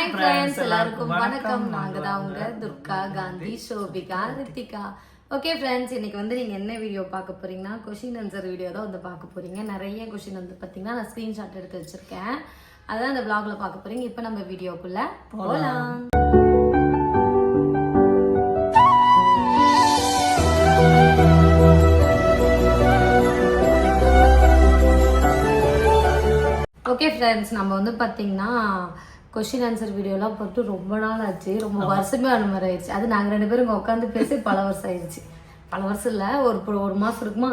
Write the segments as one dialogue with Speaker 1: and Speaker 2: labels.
Speaker 1: Hi friends எல்லாருக்கும் வணக்கம். நாங்க தான் உங்க துர்கா காந்தி சோபிகா ரித்திகா. ஓகே ஃப்ரெண்ட்ஸ் இன்னைக்கு வந்து நீங்க என்ன வீடியோ பார்க்க போறீங்கன்னா கொஷின் ஆன்சர் வீடியோ தான் வந்து பார்க்க போறீங்க. நிறைய கொஷின் வந்து பார்த்தீங்கன்னா நான் ஸ்க்ரீன்ஷாட் எடுத்து வச்சிருக்கேன். அதான் இந்த vlogல பார்க்க போறீங்க. இப்போ நம்ம வீடியோக்குள்ள போகலாம் ஓகே ஃப்ரெண்ட்ஸ் நம்ம வந்து பார்த்தீங்கன்னா கொஷின் ஆன்சர் வீடியோலாம் போட்டு ரொம்ப நாள் ஆச்சு. ரொம்ப வருஷமே அந்த மாதிரி ஆயிடுச்சு அது நாங்கள் ரெண்டு பேரும் உட்காந்து பேசி பல வருஷம் ஆயிடுச்சு பல வருஷம் இல்லை ஒரு ஒரு- மாதம் இருக்குமா?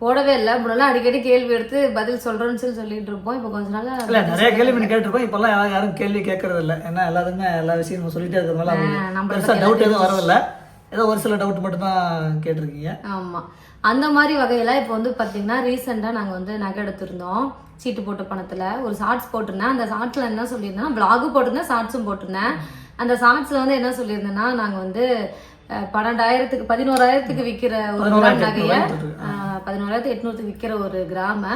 Speaker 1: போடவே இல்லை. முன்னெல்லாம் அடிக்கடி கேள்வி எடுத்து பதில் சொல்கிறோன்னு சொல்லி சொல்லிட்டு இருப்போம். இப்போ கொஞ்ச நாள்
Speaker 2: இல்ல நிறைய கேள்வி கேட்டிருப்போம் இப்பெல்லாம் யாரும் யாரும் கேள்வி கேட்கறது இல்ல. ஏன்னா எல்லாருமே எல்லா விஷயம் நம்ம சொல்லிட்டே இருக்கிறதுனால பெருசா டவுட் எதுவும் வரதில்ல. ஏதோ ஒரு சில டவுட் மட்டும் தான் கேட்டிருக்கீங்க.
Speaker 1: ஆமா. அந்த மாதிரி வகையில இப்போ வந்து பாத்தீங்கன்னா ரீசெண்டா நாங்க வந்து நகை எடுத்திருந்தோம். சீட்டு போட்ட பணத்துல. ஒரு ஷார்ட்ஸ் போட்டிருந்தேன். அந்த ஷார்ட்ஸ்ல என்ன சொல்லியிருந்தேன் பிளாகும் போட்டிருந்தேன் ஷார்ட்ஸும் போட்டிருந்தேன். அந்த ஷார்ட்ஸ்ல வந்து என்ன சொல்லியிருந்தேன்னா நாங்க வந்து பன்னெண்டாயிரத்துக்கு பதினோராயிரத்துக்கு விக்கிற ஒரு நகைய பதினோராயிரத்து எட்நூறுக்கு விக்கிற ஒரு கிராம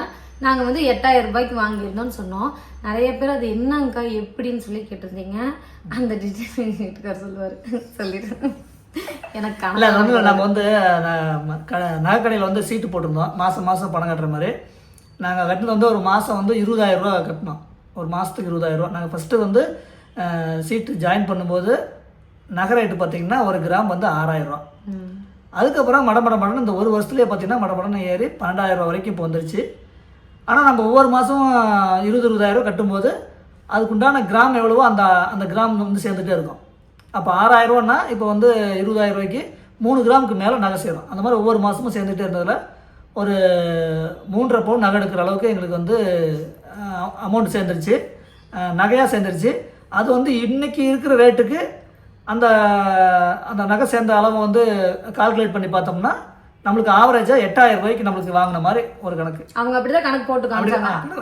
Speaker 1: நாங்க வந்து எட்டாயிரம் ரூபாய்க்கு வாங்கியிருந்தோம்னு சொன்னோம். நிறைய பேர் அது என்னங்கக்கா எப்படின்னு சொல்லி கேட்டிருந்தீங்க. அந்த டீட்டெயில் வீட்டுக்கார் சொல்லுவாரு. சொல்லிட்டு எனக்கு
Speaker 2: இல்ல அது வந்து நம்ம வந்து நகைக்கடையில் வந்து சீட்டு போட்டிருந்தோம். மாசம் மாசம் பணம் கட்டுற மாதிரி. நாங்க கட்டினது வந்து ஒரு மாசம் வந்து இருபதாயிரம் ரூபா கட்டினோம். ஒரு மாசத்துக்கு இருபதாயிரம் ரூபா நாங்க ஃபர்ஸ்ட் வந்து சீட்டு ஜாயின் பண்ணும்போது நகை ரேட்டு பார்த்தீங்கன்னா ஒரு கிராம் வந்து ஆறாயிரம் ரூபா. அதுக்கப்புறம் மடமட மடன்னு இந்த ஒரு வருஷத்துலேயே பார்த்தீங்கன்னா மடமடன்னு ஏறி பன்னெண்டாயிரம் ரூபா வரைக்கும் இப்போ வந்துருச்சு. ஆனால் நம்ம ஒவ்வொரு மாதம் இருபது இருபதாயிரம் கட்டும்போது அதுக்குண்டான கிராம் எவ்வளவோ அந்த அந்த கிராம் வந்து சேர்ந்துட்டே இருக்கும். அப்போ ஆறாயிரம் ரூபான்னா இப்போ வந்து இருபதாயிரம் ரூபாய்க்கு மூணு கிராமுக்கு மேலே நகை சேரும். அந்த மாதிரி ஒவ்வொரு மாதமும் சேர்ந்துட்டே இருந்ததில் ஒரு மூன்றரை பவுன் நகை எடுக்கிற அளவுக்கு எங்களுக்கு வந்து அமௌண்ட் சேர்ந்துருச்சு. நகையாக சேர்ந்துருச்சு. அது வந்து இன்னைக்கு இருக்கிற ரேட்டுக்கு அந்த அந்த நகை சேர்ந்த அளவை வந்து கால்குலேட் பண்ணி பார்த்தோம்னா நம்மளுக்கு ஆவரேஜாக எட்டாயிரம் ரூபாய்க்கு நம்மளுக்கு வாங்கின மாதிரி ஒரு கணக்கு.
Speaker 1: அவங்க அப்படிதான் கணக்கு போட்டு
Speaker 2: அப்படி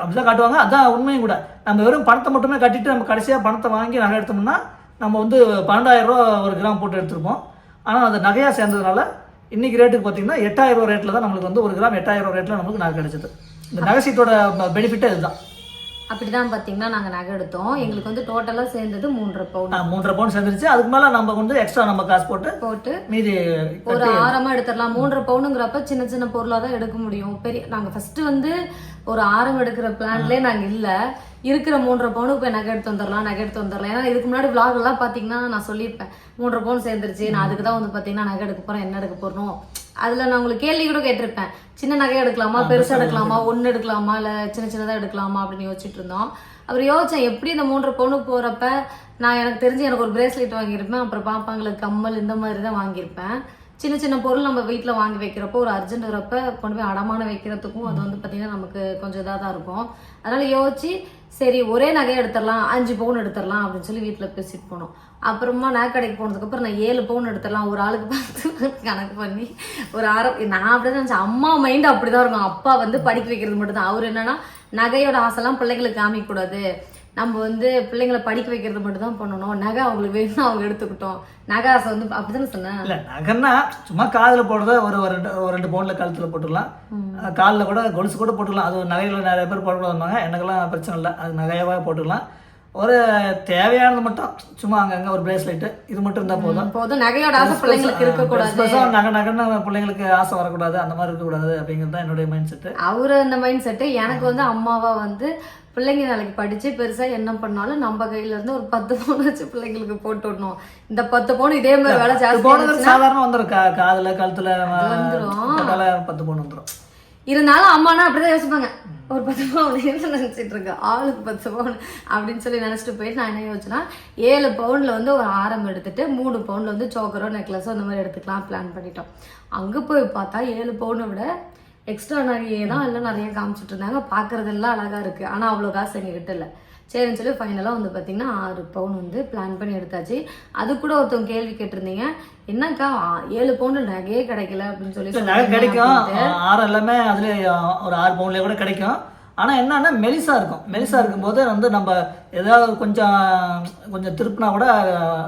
Speaker 2: அப்படிதான் காட்டுவாங்க. அதான் உண்மையும் கூட. நம்ம வெறும் பணத்தை மட்டுமே கட்டிட்டு நம்ம கடைசியாக பணத்தை வாங்கி நகை எடுத்தோம்னா நம்ம வந்து பன்னெண்டாயிரம் ரூபா ஒரு கிராம் போட்டு எடுத்திருப்போம். ஆனால் அந்த நகையாக சேர்ந்ததுனால இன்னைக்கு ரேட்டுக்கு பார்த்தீங்கன்னா எட்டாயிரம் ரூபா ரேட்டில் தான் நம்மளுக்கு வந்து ஒரு கிராம் எட்டாயிரம் ரேட்டில் நம்மளுக்கு நகை கிடைச்சது. இந்த நகை சீட்டோட பெனிஃபிட்டே இதுதான்.
Speaker 1: அப்படிதான் பாத்தீங்கன்னா நாங்க நகை எடுத்தோம். எங்களுக்கு வந்து டோட்டலா சேர்ந்தது மூன்றரை பவுன்.
Speaker 2: மூன்றரை பவுன் சேர்ந்துருச்சு. அதுக்கு மேலே நம்ம வந்து எக்ஸ்ட்ரா நம்ம காசு போட்டு
Speaker 1: போட்டு
Speaker 2: மீதி
Speaker 1: ஒரு ஆரமா எடுத்துடலாம். மூன்றரை பவுனுங்கிறப்ப சின்ன சின்ன பொருளா தான் எடுக்க முடியும். பெரிய நாங்க ஃபர்ஸ்ட் வந்து ஒரு ஆரம் எடுக்கிற பிளான்லயே நாங்க இல்ல. இருக்கிற மூன்றரை பவுனுக்கு போய் நகை எடுத்து வந்துடலாம் நகை எடுத்து வந்துடலாம் ஏன்னா இதுக்கு முன்னாடி vlog எல்லாம் பாத்தீங்கன்னா நான் சொல்லியிருப்பேன். மூன்றரை பவுன் சேர்ந்துருச்சு. நான் அதுக்கு தான் வந்து பாத்தீங்கன்னா நகை எடுக்க போறேன் என்ன எடுக்க போறோம் அதுல நான் உங்களுக்கு கேள்வி கூட கேட்டிருப்பேன். சின்ன நகை எடுக்கலாமா பெருசா எடுக்கலாமா ஒன்னு எடுக்கலாமா இல்ல சின்ன சின்னதா எடுக்கலாமா அப்படின்னு யோசிச்சுட்டு இருந்தோம். அப்புறம் யோசிச்சேன் எப்படி இந்த மூன்றரை பவுனுக்கு போறப்ப நான் எனக்கு தெரிஞ்சு எனக்கு ஒரு பிரேஸ்லெட் வாங்கியிருப்பேன். அப்புறம் பாப்பாங்களுக்கு கம்மல் இந்த மாதிரி தான் வாங்கியிருப்பேன். சின்ன சின்ன பொருள் நம்ம வீட்டில் வாங்கி வைக்கிறப்போ ஒரு அர்ஜென்ட் வரப்ப கொண்டு போய் அடமான வைக்கிறதுக்கும் அது வந்து பார்த்திங்கன்னா நமக்கு கொஞ்சம் இதாக தான் இருக்கும். அதனால யோசிச்சு சரி ஒரே நகையை எடுத்துடலாம் அஞ்சு பவுன் எடுத்துடலாம் அப்படின்னு சொல்லி வீட்டில் பேசிட்டு போனோம். அப்புறமா நகை கடைக்கு போனதுக்கப்புறம் நான் ஏழு பவுன் எடுத்துடலாம் ஒரு ஆளுக்கு பார்த்து கணக்கு பண்ணி ஒரு ஆரம் நான் அப்படி தான் நினச்சேன். அம்மா மைண்ட் அப்படி தான் இருக்கும். அப்பா வந்து படிக்க வைக்கிறது மட்டும்தான். அவர் என்னன்னா நகையோட ஆசைலாம் பிள்ளைங்களுக்கு காமிக்கக்கூடாது. நம்ம வந்து பிள்ளைங்களை படிக்க வைக்கிறது மட்டும் தான் பண்ணணும். நகை அவங்களுக்கு வேணும் அவங்க எடுத்துக்கிட்டோம். நகை ஆசை வந்து அப்படிதானே சொன்னேன்?
Speaker 2: இல்ல நகைன்னா சும்மா காதுல போடுறத ஒரு ஒரு ரெண்டு ஒரு ரெண்டு பவுன்ல கழுத்துல போட்டுக்கலாம் காலில் கூட கொலுசு கூட போட்டுக்கலாம் அது நகைகளை நிறைய பேர் போடக்கூடாதுனாங்க எனக்கெல்லாம் பிரச்சனை இல்லை. அது நகையாவே போட்டுக்கலாம் ஒரு தேவையானது மட்டும் சும்மா அங்கங்க ஒரு பிரேஸ்லெட் இது மட்டும் இருந்தா போதும்.
Speaker 1: போதும். நகையோட ஆசை பிள்ளைங்களுக்கு இருக்கக்கூடாது
Speaker 2: நகை நகைன்னு பிள்ளைங்களுக்கு ஆசை வரக்கூடாது. அந்த மாதிரி இருக்கக்கூடாது அப்படிங்கிறது தான் என்னுடைய மைண்ட் செட்டு
Speaker 1: அவரு அந்த மைண்ட் செட்டு எனக்கு வந்து அம்மாவா வந்து பிள்ளைங்க நாளைக்கு படிச்சு பெருசா என்ன பண்ணாலும் நம்ம கையில இருந்து ஒரு பத்து பவுன் வச்சு பிள்ளைங்களுக்கு போட்டு விடணும் இந்த பத்து பவுன் இதே மாதிரி வேலை ஜாஸ்தி
Speaker 2: போனது சாதாரண வந்துடும் கா காதுல கழுத்துல
Speaker 1: வந்துரும்.
Speaker 2: போட்டால பத்து பவுன் வந்துடும்
Speaker 1: இருந்தாலும் அம்மானா அப்படிதான் யோசிப்பாங்க. ஒரு பத்து பவுன் என்ன நினைச்சிட்டு இருக்க? ஆளுக்கு பத்து பவுன் அப்படின்னு சொல்லி நினைச்சிட்டு போயிட்டு நான் என்ன யோசிச்சேன்னா ஏழு பவுன்ல வந்து ஒரு ஆரம் எடுத்துட்டு மூணு பவுன்ல வந்து சோக்கரோ நெக்லஸோ அந்த மாதிரி எடுத்துக்கலாம் பிளான் பண்ணிட்டோம். அங்க போய் பார்த்தா ஏழு பவுனை விட எக்ஸ்ட்ரா நகையே தான் எல்லாம் நிறைய காமிச்சிட்டு இருந்தாங்க பார்க்கறதெல்லாம் அழகா இருக்கு. ஆனா அவ்வளோ காசு எங்ககிட்ட இல்லை. சரின்னு சொல்லி ஃபைனலாக வந்து பார்த்தீங்கன்னா ஆறு பவுன் வந்து பிளான் பண்ணி எடுத்தாச்சு. அது கூட ஒருத்தவங்க கேள்வி கேட்டிருந்தீங்க. என்னக்கா ஏழு பவுன் நகையே கிடைக்கல அப்படின்னு சொல்லி
Speaker 2: நகை கிடைக்கும். ஆறு எல்லாமே அதுல ஒரு ஆறு பவுன்லேயே கூட கிடைக்கும். ஆனா என்னன்னா மெலிசா இருக்கும். மெலிசா இருக்கும்போது வந்து நம்ம ஏதாவது கொஞ்சம் கொஞ்சம் திருப்பினா கூட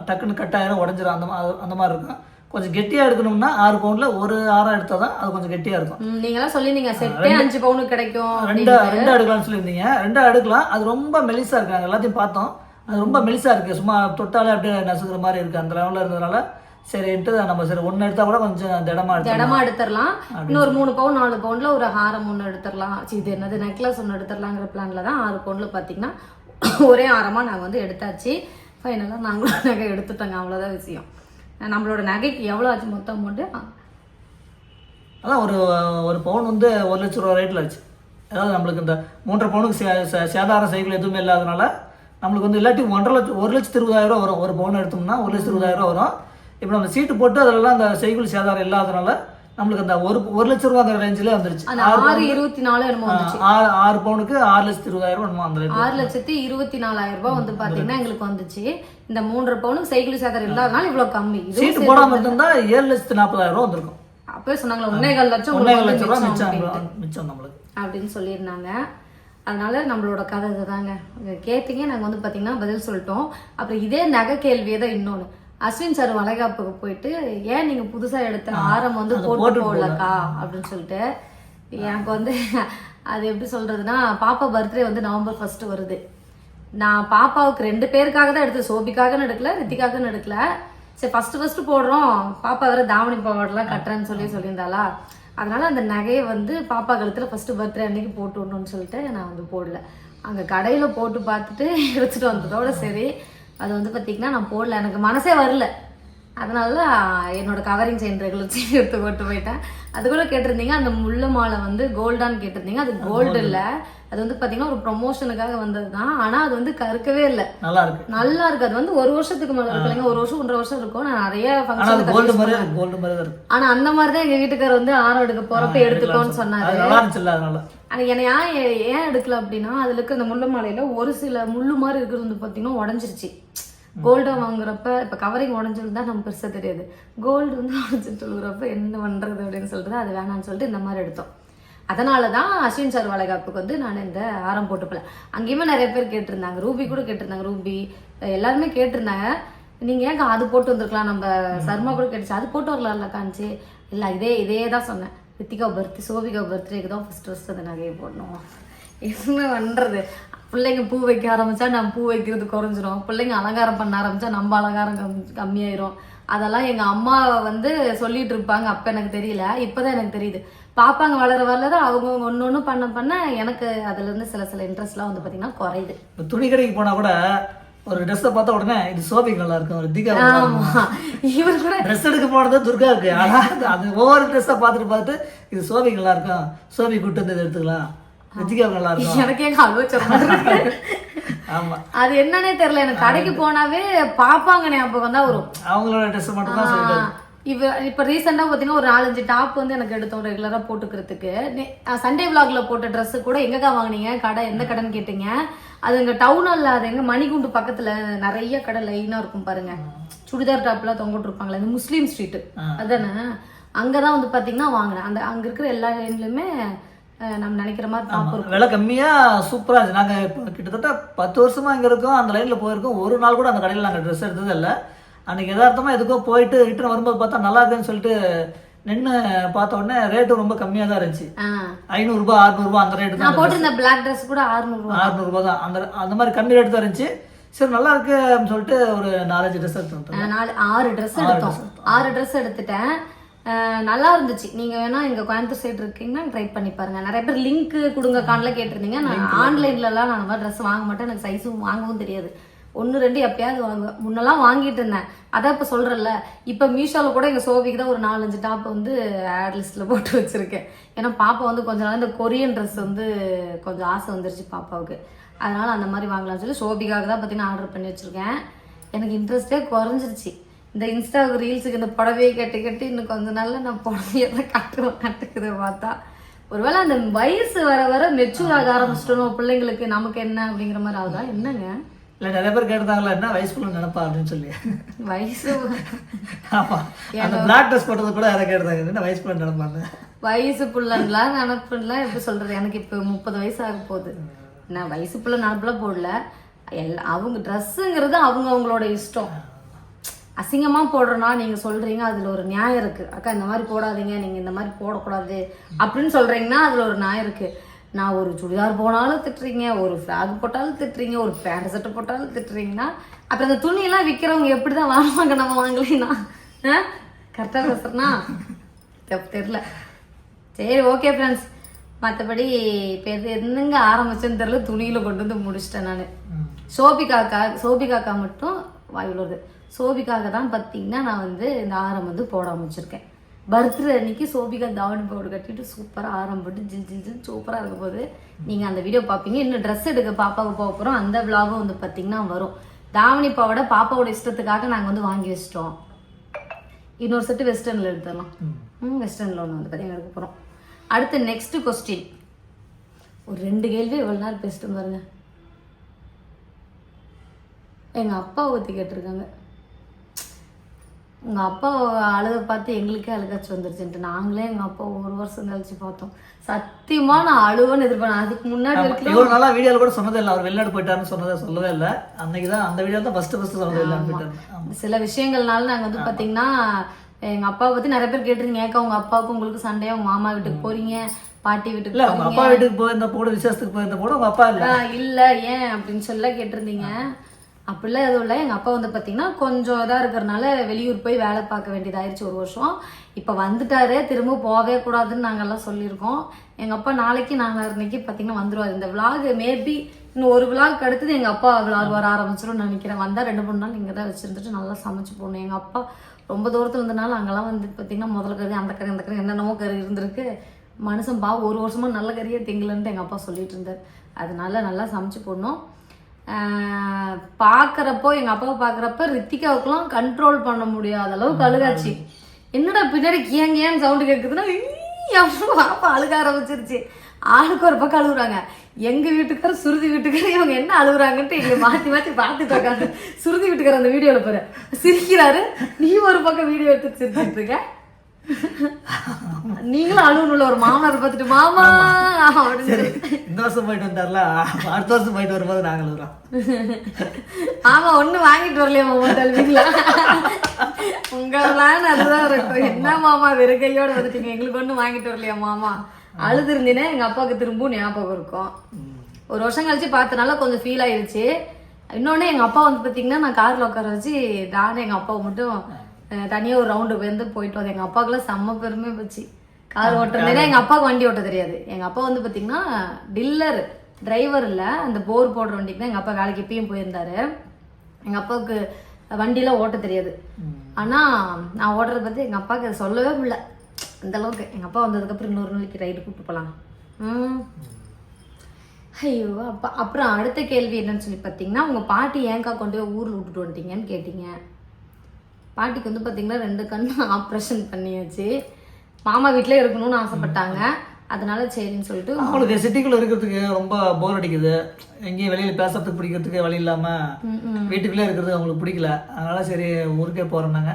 Speaker 2: டக்குன்னு கட்டாயிரம் உடஞ்சிரும். அந்த அந்த மாதிரி இருக்கும். கொஞ்சம் கெட்டியா எடுக்கணும்னா ஆறு பவுன்ல ஒரு ஆறாக எடுத்தால் தான் அது கொஞ்சம் கெட்டியா இருக்கும்.
Speaker 1: ம், நீங்கெல்லாம் சொல்லிருந்தீங்க செட்டே அஞ்சு பவுனுக்கு கிடைக்கும்
Speaker 2: ரெண்டு. ரெண்டு எடுக்கலாம்னு சொல்லியிருந்தீங்க. ரெண்டு எடுக்கலாம். அது ரொம்ப மெலிசா இருக்காங்க எல்லாத்தையும் பார்த்தோம். அது ரொம்ப மெலிசா இருக்கு. சும்மா தொட்டாலே அப்படியே நசுக்கிற மாதிரி இருக்கு. அந்த லெவலில் இருந்ததுனால சரின்ட்டு நம்ம சரி ஒன்று எடுத்தா கூட கொஞ்சம் திடமா
Speaker 1: திடமா எடுத்துடலாம். இன்னொரு மூணு பவுன் நாலு பவுன்ல ஒரு ஹாரம் ஒன்று எடுத்துடலாம். இது என்னது நெக்லஸ் ஒன்று எடுத்துடலாங்கிற பிளான்ல தான் ஆறு பவுன்ல பார்த்தீங்கன்னா ஒரே ஆரமா நாங்கள் வந்து எடுத்தாச்சு. ஃபைனலாக நாங்களும் நகை எடுத்துட்டோங்க. அவ்வளோதான் விஷயம். நம்மளோட நகைக்கு எவ்வளோ ஆச்சு மொத்தம் அமௌண்ட்டு
Speaker 2: அதான் ஒரு ஒரு பவுன் வந்து ஒரு லட்ச ரூபா ரேட்டில் ஆச்சு. அதாவது நம்மளுக்கு இந்த மூன்றரை பவுனுக்கு சே சே- சேதாரம் சைக்கிள் எதுவுமே இல்லாதனால நம்மளுக்கு வந்து இல்லாட்டி ஒன்றரை லட்சம் ஒரு லட்சத்து இருபதாயிரம் ரூபா வரும். ஒரு பவுன் எடுத்தோம்னா ஒரு லட்சத்து இருபதாயிரம் ரூபா வரும். இப்போ நம்ம சீட்டு போட்டு அதிலலாம் அந்த சைக்கிள் சேதாரம் இல்லாதனால நம்மளுக்கு அந்த ஒரு ஒரு லட்ச ரூபாங்கிற ரேஞ்சிலே வந்துருச்சு.
Speaker 1: ஆறு இருபத்தி நாலு வந்துச்சு.
Speaker 2: ஆறு ஆறு பவுனுக்கு ஆறு லட்சத்து இருபதாயிரம் என்னமோ அந்த
Speaker 1: ஆறு லட்சத்தி இருபத்தி நாலாயிரம் ரூபாய் வந்து பாத்தீங்கன்னா எங்களுக்கு வந்துச்சு. இந்த மூன்றரை பவுனுக்கு சைக்கிள் சேதம் இல்லாதனால இவ்வளவு கம்மி.
Speaker 2: சீட்டு போடாமல் இருந்திருந்தா ஏழு லட்சத்து நாற்பதாயிரம் ரூபா வந்திருக்கும்.
Speaker 1: அப்பவே சொன்னாங்களா ஒன்னே கால் லட்சம்
Speaker 2: ஒன்றே
Speaker 1: உங்களுக்கு
Speaker 2: லட்ச ரூபா மிச்சம் நம்மளுக்கு.
Speaker 1: அப்படின்னு சொல்லியிருந்தாங்க. அதனால நம்மளோட கதை இதுதாங்க. கேட்டீங்க நாங்கள் வந்து பார்த்தீங்கன்னா பதில் சொல்லிட்டோம். அப்புறம் இதே நகை கேள்வியே தான் இன்னொன்று அஸ்வின் சார் வளைகாப்புக்கு போயிட்டு ஏன் நீங்கள் புதுசாக எடுத்த ஆரம் வந்து போட்டு
Speaker 2: போட்டுட்டு
Speaker 1: போகலக்கா அப்படின்னு சொல்லிட்டு எனக்கு வந்து அது எப்படி சொல்றதுன்னா பாப்பா பர்த்டே வந்து நவம்பர் ஃபர்ஸ்ட் வருது. நான் பாப்பாவுக்கு ரெண்டு பேருக்காக தான் எடுத்தேன். சோபிக்காக எடுக்கல ரித்திக்காக எடுக்கல. சரி ஃபர்ஸ்ட் ஃபர்ஸ்ட் போடுறோம். பாப்பா வேற தாவணி பாவாடெல்லாம் கட்டுறேன்னு சொல்லி சொல்லியிருந்தாளா? அதனால அந்த நகையை வந்து பாப்பா கழுத்துல ஃபர்ஸ்ட் பர்த்டே அன்னைக்கு போட்டு விடணும்னு சொல்லிட்டு நான் வந்து போடல. அங்க கடையில போட்டு பார்த்துட்டு எடுத்துட்டு வந்ததோட சரி. அது வந்து பார்த்தீங்கன்னா நான் போடல. எனக்கு மனசே வரல. அதனால என்னோட கவரிங் செயின் ரெகுலர் எடுத்து போட்டு போயிட்டேன். அது கூட கேட்டிருந்தீங்க அந்த முள்ளு மாலை வந்து கோல்டான்னு கேட்டிருந்தீங்க. அது கோல்டு இல்லை. அது வந்து பார்த்தீங்கன்னா ஒரு ப்ரொமோஷனுக்காக வந்தது தான் ஆனால் அது வந்து கருக்கவே இல்லை.
Speaker 2: நல்லா இருக்கு.
Speaker 1: நல்லா இருக்கு. அது வந்து ஒரு வருஷத்துக்கு மேல இருக்கு இல்லைங்க. ஒரு வருஷம் ஒன்றரை வருஷம் இருக்கும். நான் நிறைய ஃபங்க்ஷன் ஆனா அந்த மாதிரி தான் எங்க வீட்டுக்காரர் வந்து ஆரம் எடுக்க போறப்ப எடுத்துக்கோன்னு சொன்னாரு. ஆனா என்னை ஏன் ஏன் எடுக்கல அப்படின்னா அதுல இருக்க அந்த முள்ளு மாலையில ஒரு சில முள்ளு மாதிரி இருக்கிறது வந்து பாத்தீங்கன்னா உடஞ்சிருச்சு. கோல்டை வாங்குறப்ப இப்ப கவரிங் உடஞ்சிருந்தா நம்ம பெருசா தெரியாது. கோல்டு வந்து உடஞ்சிட்டு விழுகிறப்ப என்ன பண்றது அப்படின்னு சொல்லிட்டு அது வேணாம்னு சொல்லிட்டு இந்த மாதிரி எடுத்தோம். அதனால தான் அஸ்வின் சார் வளைகாப்புக்கு வந்து நான் இந்த ஆரம் போட்டுப்பல அங்கேயுமே நிறைய பேர் கேட்டிருந்தாங்க. ரூபி கூட கேட்டிருந்தாங்க ரூபி. எல்லாருமே கேட்டிருந்தாங்க. நீங்க ஏன் அது போட்டு வந்திருக்கலாம்? நம்ம சர்மா கூட கேட்டுச்சு. அது போட்டு வரலாம்ல காஞ்சி. இல்ல இதே இதே தான் சொன்னேன் ரித்திகா பர்த்டே சோபிகா பர்த்டேக்கு தான் ஃபர்ஸ்ட் ஃபர்ஸ்ட் அந்த நகையை போடணும். என்ன பண்றது. பிள்ளைங்க பூ வைக்க ஆரம்பிச்சா நம்ம பூ வைக்கிறது குறைஞ்சிரும். பிள்ளைங்க அலங்காரம் பண்ண ஆரம்பிச்சா நம்ம அலங்காரம் கம் கம்மியாயிரும். அதெல்லாம் எங்க அம்மா வந்து சொல்லிட்டு இருப்பாங்க. அப்ப எனக்கு தெரியல. இப்பதான் எனக்கு தெரியுது. பாப்பாங்க வளர வளர அவங்க ஒண்ணு ஒண்ணு பண்ண பண்ண எனக்கு அதுல இருந்து சில சில இன்ட்ரெஸ்ட்லாம் வந்து பாத்தீங்கன்னா குறையுது.
Speaker 2: இப்போ துணி கடைக்கு போனா கூட ஒரு ட்ரெஸ்ஸை பார்த்த உடனே இது சோபிக்கு நல்லா இருக்கும் இருக்கும்.
Speaker 1: ஆமா. இவர் கூட
Speaker 2: ட்ரெஸ் எடுக்க போனது துர்கா இருக்கு ஆனா அது- ஒவ்வொரு ட்ரெஸ்ஸை பார்த்துட்டு பார்த்துட்டு இது சோபிக்கு நல்லா இருக்கும். சோபி கூட்டு வந்து எடுத்துக்கலாம். ரித்திகாவுக்கு நல்லா இருக்கும்
Speaker 1: எனக்கே அலுவச்சம்
Speaker 2: ஆமா.
Speaker 1: அது என்னன்னே தெரியல. எனக்கு கடைக்கு போனாவே பாப்பாங்க ஞாபகம் தான் வரும்.
Speaker 2: அவங்களோட ட்ரெஸ் மட்டும் தான்
Speaker 1: இவ இப்ப ரீசெண்டா பாத்தீங்கன்னா ஒரு நாலஞ்சு டாப் வந்து எனக்கு எடுத்தோம் ரெகுலரா போட்டுக்கிறதுக்கு. சண்டே விலாக்ல போட்ட Dress கூட எங்கக்கா வாங்குனீங்க? கடை எந்த கடைன்னு கேட்டீங்க. அது எங்க டவுன்ல அது எங்க மணிகுண்டு பக்கத்துல நிறைய கடை லைனா இருக்கும் பாருங்க. சுடிதார் டாப்லாம் தொங்கிட்டு இருப்பாங்களே இந்த முஸ்லீம் ஸ்ட்ரீட் அதானே? அங்கதான் வந்து பாத்தீங்கன்னா வாங்கினேன். அந்த அங்க இருக்கிற எல்லா லைன்லயுமே நம்ம நினைக்கிற மாதிரி இருக்கும்.
Speaker 2: விலை கம்மியா சூப்பரா இருந்துச்சு. நாங்க இப்போ கிட்டத்தட்ட பத்து வருஷமா இங்க இருக்கோம். அந்த லைன்ல போயிருக்கோம். ஒரு நாள் கூட அந்த கடையில் நாங்க ட்ரெஸ் எடுத்தது இல்ல அன்னைக்கு யதார்த்தமா எதுக்கோ போயிட்டு ரிட்டர்ன் வரும்போது பார்த்தா நல்லா இருக்குன்னு சொல்லிட்டு நின்று பார்த்த உடனே ரேட்டும் ரொம்ப கம்மியா தான் இருந்துச்சு. ஐநூறுரூபா அறுநூறுபா அந்த ரேட்டு தான்
Speaker 1: போட்டிருந்த பிளாக் Dress கூட 600 ரூபா
Speaker 2: அறுநூறுபா தான். அந்த அந்த மாதிரி கம்மி ரேட்டு தான் இருந்துச்சு. சரி நல்லா இருக்கு சொல்லிட்டு ஒரு நாலஞ்சு ட்ரெஸ் எடுத்து வந்துட்டோம்.
Speaker 1: அஹ் நாலு ஆறு ட்ரெஸ் எடுத்தோம். ஆறு ட்ரெஸ் எடுத்துட்டேன். நல்லா இருந்துச்சு. நீங்க வேணா இங்க கோயம்புத்தூர் சைடு இருக்கீங்கன்னா ட்ரை பண்ணி பாருங்க. நிறைய பேர் லிங்க் கொடுங்க கான்ல கேட்டிருந்தீங்க. நான் ஆன்லைன்ல எல்லாம் நான் மாதிரி ட்ரெஸ் வாங்க மாட்டேன். எனக்கு சைஸும் வாங்கவும் தெரியாது. ஒன்று ரெண்டு எப்பயாவது வாங்குவேன் முன்னெல்லாம் வாங்கிட்டு இருந்தேன். அதான் இப்போ சொல்கிறேன்ல இப்போ மீஷோவில் கூட எங்கள் சோபிக்கு தான் ஒரு நாலஞ்சு டாப் வந்து ஆட் லிஸ்ட்டில் போட்டு வச்சுருக்கேன். ஏன்னா பாப்பா வந்து கொஞ்ச நாள் இந்த கொரியன் ட்ரெஸ் வந்து கொஞ்சம் ஆசை வந்துருச்சு பாப்பாவுக்கு. அதனால அந்த மாதிரி வாங்கலாம்னு சொல்லி சோபிக்காக தான் பார்த்தீங்கன்னா ஆர்டர் பண்ணி வச்சுருக்கேன். எனக்கு இன்ட்ரெஸ்டே குறைஞ்சிருச்சு. இந்த இன்ஸ்டா ரீல்ஸுக்கு இந்த புடவையை கட்டி கட்டி இன்னும் கொஞ்ச நாள்ல நான் புடவையெல்லாம் கட்டுவேன் கட்டுக்குதை பார்த்தா. ஒருவேளை அந்த வயசு வர வர மெச்சூர் ஆக ஆரம்பிச்சிட்டோம் பிள்ளைங்களுக்கு நமக்கு என்ன அப்படிங்கிற மாதிரி ஆகுதா? என்னங்க?
Speaker 2: இல்லை நிறைய பேர் கேட்டாங்களா என்ன வயசுக்குள்ள நினைப்பா அப்படின்னு சொல்லி?
Speaker 1: வயசு
Speaker 2: ஆமா அந்த பிளாக் ட்ரெஸ் போட்டது கூட யாரை கேட்டாங்க என்ன வயசுக்குள்ள நினைப்பாங்க
Speaker 1: வயசு புள்ளன்லாம் நினப்புலாம் எப்படி சொல்றது? எனக்கு இப்போ முப்பது வயசு ஆக போகுது. நான் வயசு புள்ள நினப்புலாம் போடல. எல்லா அவங்க ட்ரெஸ்ஸுங்கிறது அவங்க அவங்களோட இஷ்டம். அசிங்கமா போடுறோன்னா நீங்க சொல்றீங்க அதுல ஒரு நியாயம் இருக்கு. அக்கா இந்த மாதிரி போடாதீங்க நீங்க இந்த மாதிரி போடக்கூடாது அப்படின்னு சொல்றீங்கன்னா அதுல ஒரு நியாயம் இருக்கு. நான் ஒரு சுடிதார் போனாலும் திட்டுறீங்க ஒரு ஃப்ராக் போட்டாலும் திட்டுறீங்க ஒரு பேண்ட் சட்டை போட்டாலும் திட்டுறீங்கன்னா அப்புறம் அந்த துணியெல்லாம் விற்கிறவங்க எப்படி தான் வாங்குவாங்க நம்ம வாங்கலைன்னா? கரெக்டாக பேசுறேன்னா? தெரில சரி ஓகே ஃப்ரெண்ட்ஸ் மற்றபடி இப்போ எது என்னங்க ஆரம்பிச்சேன்னு தெரில துணியில் கொண்டு வந்து முடிச்சிட்டேன் நான். சோபிகாக்கா சோபிகாக்கா மட்டும் வாயில் வருது சோபிக்காக தான் பார்த்தீங்கன்னா நான் வந்து இந்த ஆரம் வந்து போட ஆரம்பிச்சிருக்கேன். பர்த்டே அன்னைக்கு சோபிகா தாவணி பவுடர் கட்டிட்டு சூப்பராக ஆரம் போட்டு ஜில் ஜில் ஜில் சூப்பராக இருக்க போது நீங்கள் அந்த வீடியோ பார்ப்பீங்க இன்னும் ட்ரெஸ் எடுக்க பாப்பாவுக்கு போக போகிறோம் அந்த விலாகும் வந்து பார்த்தீங்கன்னா வரும். தாவணி பாவோட பாப்பாவோட இஷ்டத்துக்காக நாங்கள் வந்து வாங்கி வச்சிட்டோம். இன்னொரு செட்டு வெஸ்டர்னில் எடுத்துடலாம். ம் வெஸ்டர்னில் ஒன்று வந்து பார்த்தீங்கன்னா எடுக்க போகிறோம் அடுத்து நெக்ஸ்ட் கொஸ்டின் ஒரு ரெண்டு கேள்வி எவ்வளோ நேரம் பேசிட்டு பாருங்க. எங்கள் அப்பாவை ஊற்றி கேட்டிருக்காங்க. உங்கள் அப்பா அழுக பார்த்து எங்களுக்கே அழுகாச்சு வந்துருச்சுன்ட்டு. நாங்களே எங்கள் அப்பா ஒரு வருஷம் கழிச்சு பார்த்தோம். சத்தியமா நான் அழுவேன்னு எதிர்பார்த்தேன். அதுக்கு முன்னாடி வரைக்கும்
Speaker 2: இவ்வளவு நாளா வீடியோல கூட சொன்னதே இல்லை. அவர் வெளிநாடு போயிட்டாருன்னு சொன்னதை சொல்லவே இல்லை. அன்னைக்கு தான் அந்த வீடியோ தான் ஃபர்ஸ்ட் ஃபர்ஸ்ட் சொன்னது ஆமா.
Speaker 1: சில விஷயங்கள்னால நாங்கள் வந்து பார்த்தீங்கன்னா எங்க அப்பாவை பத்தி நிறைய பேர் கேட்டிருந்தீங்க ஏக்கா உங்க அப்பாவுக்கும் உங்களுக்கு சண்டையா? உங்க மாமா வீட்டுக்கு போறீங்க பாட்டி வீட்டுக்கு
Speaker 2: இல்ல அப்பா வீட்டுக்கு போயிருந்த கூட விசேஷத்துக்கு போயிருந்த கூட உங்க அப்பா இல்ல.
Speaker 1: இல்ல ஏன் அப்படின்னு சொல்ல கேட்டிருந்தீங்க. அப்படிலாம் எதுவும் இல்லை. எங்கள் அப்பா வந்து பார்த்தீங்கன்னா கொஞ்சம் இதாக இருக்கிறனால வெளியூர் போய் வேலை பார்க்க வேண்டியதாயிருச்சு ஒரு வருஷம். இப்போ வந்துட்டாரு. திரும்ப போகவே கூடாதுன்னு நாங்கள்லாம் சொல்லியிருக்கோம். எங்கள் அப்பா நாளைக்கு நாங்கள் இன்னைக்கு பார்த்தீங்கன்னா வந்துடுவார் இந்த விலாக் மேபி இன்னும் ஒரு விலாக் அடுத்தது எங்கள் அப்பா விலாக் வர ஆரம்பிச்சிடும் நினைக்கிறேன். வந்தால் ரெண்டு மூணு நாள் இங்கே தான் வச்சுருந்துட்டு நல்லா சமைச்சு போடணும். எங்கள் அப்பா ரொம்ப தூரத்தில் இருந்தனால அங்கெல்லாம் வந்து பார்த்தீங்கன்னா முதல் கறி அந்த கறி அந்த கறி என்னென்னமோ கறி இருந்திருக்கு. மனுஷன் பா ஒரு வருஷமாக நல்ல கறியே திங்கலன்ட்டு எங்கள் அப்பா சொல்லிட்டு இருந்தார். அதனால நல்லா சமைச்சு போடணும். பார்க்கறப்போ எங்கள் அப்பாவை பார்க்குறப்ப ரித்திகாவுக்குலாம் கண்ட்ரோல் பண்ண முடியாத அளவுக்கு அழுகாச்சு என்னடா பின்னாடி கியங்கியான்னு சவுண்டு கேட்குதுன்னா பாப்பா அழுக ஆரம்பிச்சிருச்சு. ஆளுக்கு ஒரு பக்கம் அழுகுறாங்க. எங்க வீட்டுக்கார சுருதி வீட்டுக்கார இவங்க என்ன அழுகுறாங்கன்ட்டு எங்க மாத்தி மாத்தி பார்த்துட்டு இருக்காங்க. சுருதி வீட்டுக்கார அந்த வீடியோல பாரு. சிரிக்கிறாரு. நீ ஒரு பக்கம் வீடியோ எடுத்து சிரிச்சிட்டு இருக்க. நீங்களும் அழுகணும்ல ஒரு மாமனார் பார்த்துட்டு மாமா! அப்படின்னு
Speaker 2: சரி இந்த வருஷம் போயிட்டு வந்தார்ல அடுத்த வருஷம் போயிட்டு வரும்போது நாங்கள் எழுதுறோம்
Speaker 1: ஆமா ஒண்ணு வாங்கிட்டு வரலையா மாமா தல்வீங்களா உங்களெல்லாம் அதுதான் இருக்கும் என்ன மாமா வெறும் கையோட வந்துட்டீங்க எங்களுக்கு ஒண்ணு வாங்கிட்டு வரலையா மாமா? அழுது இருந்தீங்கன்னா எங்க அப்பாவுக்கு திரும்பவும் ஞாபகம் இருக்கும். ஒரு வருஷம் கழிச்சு பார்த்தனால கொஞ்சம் ஃபீல் ஆயிருச்சு. இன்னொன்னு எங்க அப்பா வந்து பாத்தீங்கன்னா நான் கார்ல உட்கார வச்சு நானும் எங்க அப்பாவை மட்டும் அஹ், தனியா ஒரு ரவுண்டு வந்து போயிட்டு வந்தேன். எங்க அப்பாவுக்குலாம் செம்ம பெருமை போச்சு. கார் ஓட்டுறதுனா எங்க அப்பாவுக்கு வண்டி ஓட்ட தெரியாது. எங்க அப்பா வந்து பாத்தீங்கன்னா டில்லர் டிரைவர் இல்ல. அந்த போர் போடுற வண்டிக்கு தான் எங்க அப்பா வேலைக்கு எப்பயும் போயிருந்தாரு. எங்க அப்பாவுக்கு வண்டிலாம் ஓட்ட தெரியாது. ஆனா நான் ஓட்டுறத பத்தி எங்க அப்பாவுக்கு அதை சொல்லவே முடியல. அந்த அளவுக்கு. எங்க அப்பா வந்ததுக்கு அப்புறம் இன்னொரு நாளைக்கு ரைடு கூப்பிட்டு போலாம். ம். ஐயோ அப்பா. அப்புறம் அடுத்த கேள்வி என்னன்னு சொல்லி பார்த்தீங்கன்னா உங்க பாட்டி ஏன்க்கா கொண்டு போய் ஊர்ல விட்டுட்டு வந்துட்டீங்கன்னு கேட்டீங்க. பாட்டிக்கு வந்து பார்த்தீங்கன்னா ரெண்டு கண்ணு ஆப்ரேஷன் பண்ணியாச்சு. மாமா வீட்டிலே இருக்கணும்னு ஆசைப்பட்டாங்க. அதனால சரின்னு சொல்லிட்டு
Speaker 2: அவங்களுக்கு சிட்டிக்குள்ள இருக்கிறதுக்கு ரொம்ப போர் அடிக்குது. எங்கேயும் வெளியில பேசுறதுக்கு பிடிக்கிறதுக்கு வழி இல்லாம. வீட்டுக்குள்ளே இருக்கிறது அவங்களுக்கு பிடிக்கல. அதனால சரி ஊருக்கே போறோம்னாங்க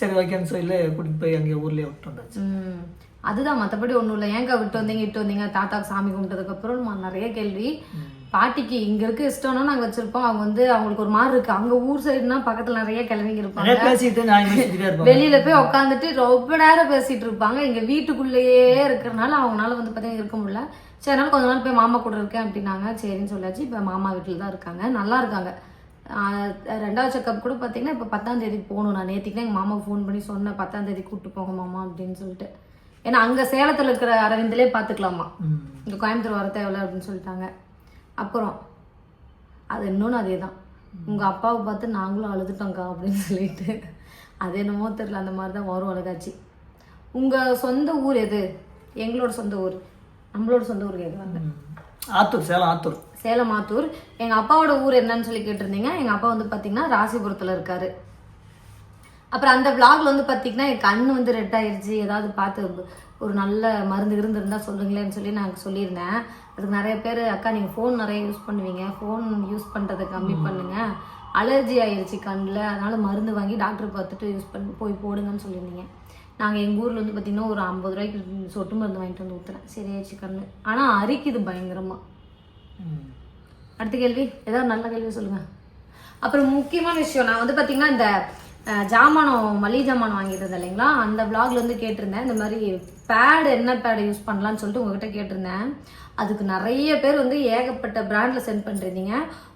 Speaker 2: சரி ஓகேன்னு சொல்லி கூட்டிட்டு போய் அங்கே ஊர்லயே விட்டு வந்தாச்சு.
Speaker 1: அதுதான் மற்றபடி ஒன்றும் இல்லை. ஏங்க விட்டு வந்தீங்க இட்டு வந்தீங்க தாத்தாக்கு சாமி கும்பிட்டதுக்கப்புறம் நிறைய கேள்வி. பாட்டிக்கு இங்க இருக்க இஷ்டம்னா நாங்க வச்சிருப்போம். அவங்க வந்து அவங்களுக்கு ஒரு மாதிரி இருக்கு. அங்க ஊர் சைடுனா பக்கத்துல நிறைய கிழமைங்க இருப்பாங்க. வெளியில போய் உட்காந்துட்டு ரொம்ப நேரம் பேசிட்டு இருப்பாங்க. இங்க வீட்டுக்குள்ளேயே இருக்கிறனால அவங்களால வந்து பார்த்தீங்கன்னா இருக்க முடியல. சரி அதனால கொஞ்ச நாள் போய் மாமா கூட இருக்கேன் அப்படின்னாங்க. சரின்னு சொல்லியாச்சு இப்போ மாமா வீட்டில் தான் இருக்காங்க. நல்லா இருக்காங்க. ரெண்டாவது செக்கப் கூட பார்த்தீங்கன்னா இப்போ பத்தாம் தேதி போகணும். நான் நேற்றுக்கு தான் எங்கள் மாமாவுக்கு ஃபோன் பண்ணி சொன்னேன். பத்தாம் தேதி கூப்பிட்டு போங்க மாமா அப்படின்னு சொல்லிட்டு. ஏன்னா அங்கே சேலத்தில் இருக்கிற அரவிந்திலே பார்த்துக்கலாமா. இங்கே கோயம்புத்தூர் வர தேவையில்ல அப்படின்னு சொல்லிட்டாங்க. அப்புறம். அது இன்னொன்று அதே தான் உங்கள் அப்பாவை பார்த்து நாங்களும் அழுதுட்டோங்க்கா அப்படின்னு சொல்லிட்டு. அது என்னமோ தெரில அந்த மாதிரி தான் வரும் அழுகாச்சு. உங்கள் சொந்த ஊர் எது? எங்களோட சொந்த ஊர். நம்மளோட சொந்த ஊர் கேட்குறாங்க
Speaker 2: ம். ஆத்தூர் சேலம் ஆத்தூர்.
Speaker 1: சேலம் ஆத்தூர். எங்கள் அப்பாவோட ஊர் என்னன்னு சொல்லி கேட்டிருந்தீங்க. எங்கள் அப்பா வந்து பார்த்தீங்கன்னா ராசிபுரத்தில் இருக்காரு. அப்புறம் அந்த vlogல வந்து பார்த்தீங்கன்னா என் கண் வந்து ரெட் ஆயிருச்சு. ஏதாவது பார்த்து ஒரு- நல்ல மருந்து இருந்து இருந்தால் சொல்லுங்களேன்னு சொல்லி நான் சொல்லியிருந்தேன். அதுக்கு நிறைய பேர் அக்கா நீங்கள் ஃபோன் நிறைய யூஸ் பண்ணுவீங்க. ஃபோன் யூஸ் பண்ணுறதை கம்மி பண்ணுங்க. அலர்ஜி ஆயிருச்சு கண்ணில். அதனால மருந்து வாங்கி டாக்டர் பார்த்துட்டு யூஸ் பண்ணி போய் போடுங்கன்னு சொல்லியிருந்தீங்க. நாங்கள் எங்கள் ஊரில் வந்து பார்த்தீங்கன்னா ஒரு ஐம்பது ரூபாய்க்கு சொட்டு மருந்து வாங்கிட்டு வந்து ஊற்றுறேன் சரியாயிடுச்சு கண்ணு. ஆனால் அரிக்குது பயங்கரமாக. அடுத்த கேள்வி? ஏதாவது நல்ல கேள்வி சொல்லுங்க. அப்புறம் முக்கியமான விஷயம். நான் வந்து பாத்தீங்கன்னா இந்த ஜாமானம் மளிகை ஜாமானம் வாங்கிட்டு இருந்தேன் இல்லைங்களா? அந்த vlogல வந்து கேட்டிருந்தேன். இந்த மாதிரி பேடு என்ன பேடு யூஸ் பண்ணலாம்னு சொல்லிட்டு உங்ககிட்ட கேட்டிருந்தேன். அதுக்கு நிறைய பேர் வந்து ஏகப்பட்ட பிராண்டில் சென்ட் பண்ணிருந்தீங்க.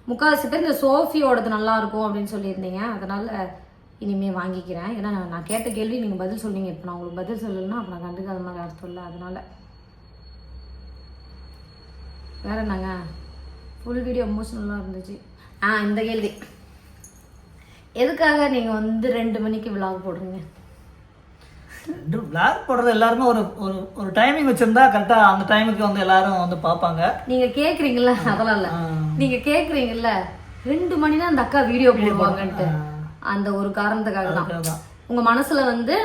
Speaker 1: முக்கால்வாசி பேர் இந்த சோஃபியோடது நல்லா இருக்கும் அப்படின்னு சொல்லியிருந்தீங்க. அதனால இனிமே வாங்கிக்கிறேன். ஏன்னா நான் நான் கேட்ட கேள்வி நீங்கள் பதில் சொன்னீங்க. இப்போ நான் உங்களுக்கு பதில் சொல்லலைன்னா அப்போ நான் கண்டுக்காத மாதிரி அர்த்தம் இல்லை. அதனால வேற என்னங்க? ஃபுல் வீடியோ எமோஷனலாக இருந்துச்சு. ஆ இந்த கேள்வி. எதுக்காக நீங்கள் வந்து ரெண்டு மணிக்கு விலாக் போடுறீங்க?
Speaker 2: பிளாக் போடுறது எல்லாருமே ஒரு ஒரு ஒரு டைமிங் வச்சிருந்தா கரெக்டாக அந்த டைமுக்கு வந்து எல்லாரும் வந்து பார்ப்பாங்க.
Speaker 1: நீங்கள் கேட்குறீங்களா அதெல்லாம் இல்லை. நீங்கள் கேட்குறீங்கல்ல ரெண்டு மணினா அந்த அக்கா வீடியோ போடுவாங்கன்ட்டு. அந்த ஒரு காரணத்துக்காக தான். உங்க மனசுல வந்து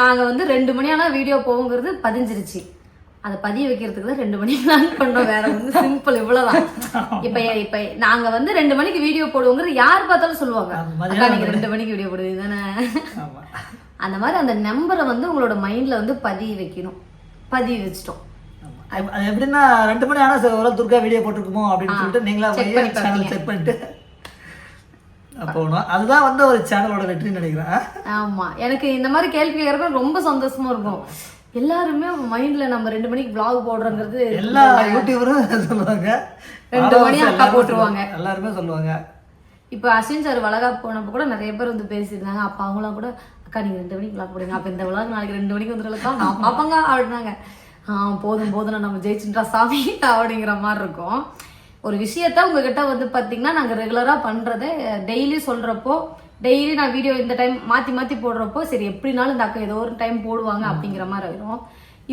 Speaker 1: நாங்க வந்து ரெண்டு மணி ஆனா வீடியோ போகுங்கிறது பதிஞ்சிருச்சு. அதை பதிய வைக்கிறதுக்கு தான் ரெண்டு மணிக்கு நான் பண்ணோம். வேற வந்து சிம்பிள் இவ்வளவுதான். இப்ப இப்ப நாங்க வந்து ரெண்டு மணிக்கு வீடியோ போடுவோங்கிறது யார் பார்த்தாலும் சொல்லுவாங்க. அக்கா நீங்க ரெண்டு மணிக்கு வீடியோ போடுவீங்க தானே அந்த மாதிரி அந்த நம்பரை வந்து உங்களோட மைண்ட்ல வந்து பதிய வைக்கணும். பதிய வச்சிட்டோம்.
Speaker 2: அது- எப்படின்னா ரெண்டு மணி ஆனா சரி, துர்கா வீடியோ போட்டிருக்குமோ அப்படின்னு சொல்லிட்டு நீங்களா சேனல் செக் பண்ணிட்டு போகணும். அதுதான் வந்து ஒரு சேனலோட வெற்றின்னு நினைக்கிறேன்.
Speaker 1: ஆமா. எனக்கு இந்த மாதிரி கேள்வி கேட்கறது ரொம்ப சந்தோஷமா இருக்கும். எல்லாருமே மைண்ட்ல நம்ம ரெண்டு மணிக்கு vlog போடுறோங்கிறது
Speaker 2: எல்லா யூடியூபரும் சொல்லுவாங்க.
Speaker 1: ரெண்டு மணி அக்கா போட்டுருவாங்க.
Speaker 2: எல்லாருமே சொல்லுவாங்க.
Speaker 1: இப்போ அஸ்வின் சார் வளகாப்பு போனப்போ கூட நிறைய பேர் வந்து பேசியிருந்தாங்க. அப்போ அவங்களாம் கூட அக்கா நீங்கள் ரெண்டு மணிக்கு விளாக் போடுங்க அப்போ இந்த விளாக் நாளைக்கு ரெண்டு மணிக்கு வந்துருக்கா நான் பார்ப்பாங்க அப்படின்னாங்க. ஆ போதும் போதும் நம்ம ஜெயிச்சுட்டா சாமி அப்படிங்கிற மாதிரி இருக்கும். ஒரு விஷயத்த உங்ககிட்ட வந்து பார்த்தீங்கன்னா நாங்கள் ரெகுலராக பண்ணுறத டெய்லி சொல்கிறப்போ டெய்லி நான் வீடியோ இந்த டைம் மாற்றி மாற்றி போடுறப்போ சரி எப்படினாலும் இந்த அக்கா ஏதோ ஒரு டைம் போடுவாங்க அப்படிங்கிற மாதிரி ஆயிரும்.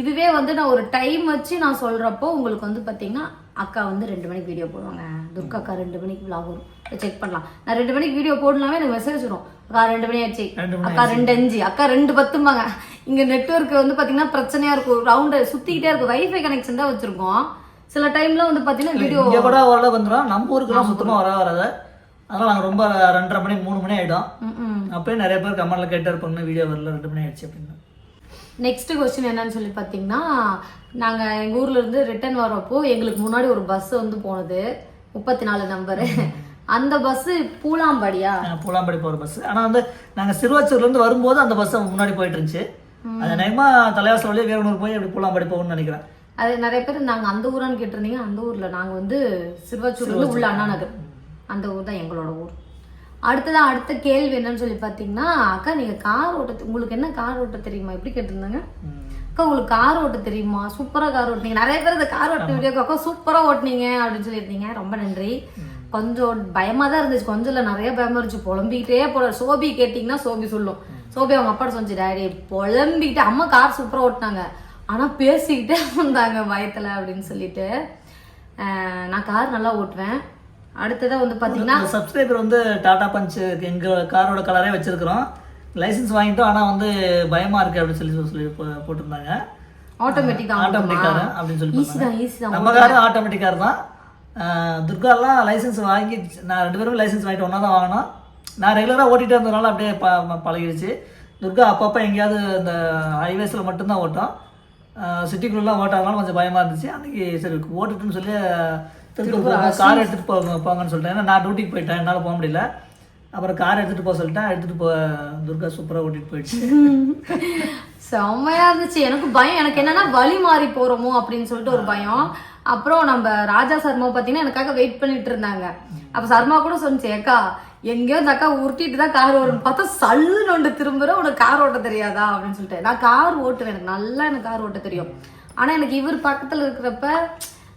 Speaker 1: இதுவே வந்து நான் ஒரு டைம் வச்சு நான் சொல்கிறப்போ உங்களுக்கு வந்து பார்த்தீங்கன்னா அக்கா வந்து ரெண்டு மணிக்கு வீடியோ போடுவாங்க. துர்கா அக்கா ரெண்டு மணிக்கு vlog வரும். செக் பண்ணலாம். நான் ரெண்டு மணிக்கு வீடியோ போடலாமே எனக்கு மெசேஜ் வரும். அக்கா ரெண்டு மணி ஆச்சு. அக்கா ரெண்டு அஞ்சு. அக்கா ரெண்டு பத்தும்பாங்க. இங்க நெட்வொர்க் வந்து பாத்தீங்கன்னா பிரச்சனையா இருக்கும். ரவுண்டு சுத்திக்கிட்டே இருக்கும். வைஃபை கனெக்ஷன் தான் வச்சிருக்கோம். சில டைம்ல வந்து பாத்தீங்கன்னா வீடியோ
Speaker 2: கூட ஓரளவு வந்துடும் நம்ம ஊருக்குலாம் சுத்தமா வர வராது அதனால நாங்க ரொம்ப ரெண்டரை மணி மூணு மணி ஆயிடும். அப்பயே நிறைய பேர் கமெண்ட்ல கேட்டு இருப்பாங்க வீடியோ வரல ரெண்டு மணி ஆயிடுச்சு அப்படின்னு.
Speaker 1: நெக்ஸ்ட் கொஸ்டின் என்னன்னு சொல்லி பார்த்தீங்கன்னா நாங்கள் எங்கள் ஊர்ல இருந்து ரிட்டர்ன் வரப்போ எங்களுக்கு முன்னாடி ஒரு பஸ் வந்து போனது. முப்பத்தி நாலு நம்பரு அந்த பஸ் பூலாம்பாடியா?
Speaker 2: பூலாம்படி போற பஸ் ஆனா வந்து நாங்க சிறுவாச்சூர்ல இருந்து வரும்போது அந்த பஸ் முன்னாடி போயிட்டு இருந்துச்சு அது நேமா தலைவாசல் வழியா வேறனூர் போய் அப்படி பூலாம்படி போகணும்னு நினைக்கிறேன்.
Speaker 1: அது நிறைய பேர் நாங்கள் அந்த ஊரான்னு கேட்டிருந்தீங்க. அந்த ஊரில் நாங்கள் வந்து சிறுவாச்சூர்ல இருந்து உள்ள அண்ணா நகர். அந்த ஊர் தான் எங்களோட ஊர். அடுத்ததான் அடுத்த கேள்வி என்னன்னு சொல்லி பார்த்தீங்கன்னா அக்கா நீங்கள் கார் ஓட்ட உங்களுக்கு என்ன கார் ஓட்ட தெரியுமா? எப்படி கேட்டிருந்தாங்க. அக்கா உங்களுக்கு கார் ஓட்ட தெரியுமா? சூப்பராக கார் ஓட்டுனீங்க. நிறைய பேர் இந்த கார் ஓட்ட வீடியோ அக்கா சூப்பராக ஓட்டுனீங்க அப்படின்னு சொல்லியிருந்தீங்க. ரொம்ப நன்றி. கொஞ்சம் பயமாக தான் இருந்துச்சு. கொஞ்சம் இல்லை நிறைய பயமா இருந்துச்சு. புலம்பிக்கிட்டே போல. சோபி கேட்டிங்கன்னா சோபி சொல்லும். சோபி அவங்க அப்பா சொன்னிச்சு டேடி புலம்பிக்கிட்டு அம்மா கார் சூப்பராக ஓட்டினாங்க. ஆனால் பேசிக்கிட்டே வந்தாங்க பயத்தில் அப்படின்னு சொல்லிட்டு. நான் கார் நல்லா ஓட்டுவேன். அடுத்ததாக வந்து பார்த்தீங்கன்னா
Speaker 2: சப்ஸ்கிரைபர் வந்து டாடா பஞ்ச் எங்க காரோட கலரே வச்சிருக்கிறோம். லைசென்ஸ் வாங்கிட்டோம் ஆனா வந்து பயமா இருக்கு அப்படின்னு சொல்லி சொல்லி போட்டிருந்தாங்க.
Speaker 1: ஆட்டோமேட்டிக்
Speaker 2: ஆட்டோமேட்டிக் கார் அப்படின்னு சொல்லி
Speaker 1: ஈஸி தான் ஈஸி தான்.
Speaker 2: நம்ம காரும் ஆட்டோமேட்டிக் கார் தான். துர்காலாம் லைசென்ஸ் வாங்கி நான் ரெண்டு பேரும் லைசென்ஸ் வாங்கிட்டு ஒன்றா தான் வாங்கினோம். நான் ரெகுலராக ஓட்டிகிட்டே இருந்ததுனால அப்படியே ப பழகிடுச்சு. துர்கா அப்பப்போ எங்கேயாவது இந்த ஹைவேஸில் மட்டும்தான் ஓட்டும். சிட்டிக்குள்ளலாம் ஓட்டாதனால கொஞ்சம் பயமாக இருந்துச்சு. அன்றைக்கி சரி ஓட்டுட்டுன்னு சொல்லி திருப்பூர் கார் எடுத்துகிட்டு போங்க போங்கன்னு சொல்லிட்டேன். ஏன்னா நான் டியூட்டிக்கு போயிட்டேன். என்னால் போக முடியல. அப்புறம் கார் எடுத்துகிட்டு போக சொல்லிட்டேன். எடுத்துகிட்டு போ துர்கா சூப்பராக ஓட்டிகிட்டு போயிடுச்சு.
Speaker 1: செம்மையா இருந்துச்சு. எனக்கு பயம். எனக்கு என்னன்னா வழி மாறி போறோமோ அப்படின்னு சொல்லிட்டு ஒரு பயம். அப்புறம் நம்ம ராஜா சர்மா பாத்தீங்கன்னா எனக்காக வெயிட் பண்ணிட்டு இருந்தாங்க. அப்ப சர்மா கூட சொன்னிச்சு ஏக்கா எங்கேயோ இந்த அக்கா உருட்டிட்டு தான் கார் வரும்னு பார்த்தா சல்லுன்னு ஒன்று திரும்புற உனக்கு கார் ஓட்ட தெரியாதா? அப்படின்னு சொல்லிட்டு. நான் கார் ஓட்டுவேன். எனக்கு நல்லா எனக்கு கார் ஓட்ட தெரியும். ஆனா எனக்கு இவர் பக்கத்துல இருக்கிறப்ப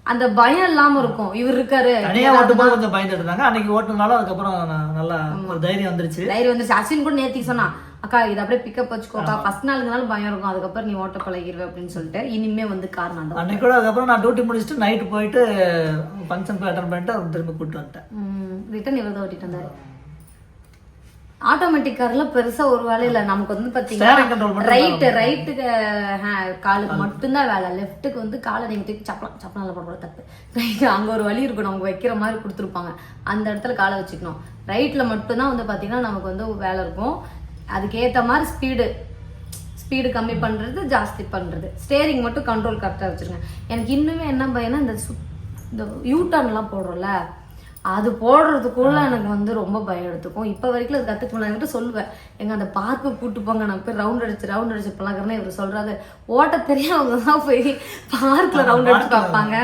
Speaker 1: அந்த பயம் இல்லாம இருக்கும். இவர் இருக்காரு.
Speaker 2: தனியாக ஓட்டும்போது கொஞ்சம் பயந்துட்டு இருந்தாங்க அன்னைக்கு ஓட்டுனாலும் அதுக்கப்புறம் நல்லா ஒரு தைரியம் வந்துருச்சு.
Speaker 1: தைரியம் வந்துச்சு அஸ்வின் கூட நேத்திக்கு சொன்னான் அக்கா இதை அப்படியே பிக்கப் வச்சுக்கோக்கா ஃபர்ஸ்ட் நாளுக்குனாலும் பயம் இருக்கும். அதுக்கப்புறம் நீ ஓட்ட பழகிடுவே அப்படின்னு சொல்லிட்டு இனிமே வந்து கார் நான்
Speaker 2: அன்னைக்கு கூட அதுக்கப்புறம் நான் டியூட்டி முடிச்சுட்டு நைட்டு போயிட்டு ஃபங்க்ஷன் அட்டன் பண்ணிட்டு அவர் திரும்பி கூப்பிட்டு வந்துட்டேன்.
Speaker 1: ரிட்டன் இவர் தான் ஓட்டிட்டு வந்தாரு? ஆட்டோமேட்டிக் கார்ல பெருசா ஒரு வேலை இல்ல நமக்கு வந்து பாத்தீங்கன்னா ரைட்டு ரைட்டுக்கு காலுக்கு மட்டும்தான் வேலை. லெஃப்ட்டுக்கு வந்து காலை நீங்க தூக்கி சப்பலாம் சப்பலால போட தப்பு ரைட் அங்க ஒரு வழி இருக்கணும். அவங்க வைக்கிற மாதிரி கொடுத்துருப்பாங்க. அந்த இடத்துல காலை வச்சுக்கணும். ரைட்ல மட்டும்தான் வந்து பாத்தீங்கன்னா நமக்கு வந்து வேலை இருக்கும். அதுக்கேத்த மாதிரி ஸ்பீடு ஸ்பீடு கம்மி பண்ணுறது ஜாஸ்தி பண்ணுறது ஸ்டேரிங் மட்டும் கண்ட்ரோல் கரெக்டாக வச்சுருங்க. எனக்கு இன்னுமே என்ன பயம்னா இந்த சு இந்த யூட்டர்ன்லாம் போடுறோம்ல. அது போடுறதுக்குள்ள எனக்கு வந்து ரொம்ப பயம் எடுத்துக்கும். இப்போ வரைக்கும் அது கற்றுக்க நான் இவர்கிட்ட சொல்லுவேன். எங்க அந்த பார்க்கு கூட்டு போங்க நான் போய் ரவுண்ட் அடிச்சு ரவுண்ட் அடிச்சு பழகிறேன்னு இவர் சொல்றாரு. ஓட்ட தெரியாதவங்க தான் போய் பார்க்கில் ரவுண்ட் அடிச்சு பார்ப்பாங்க.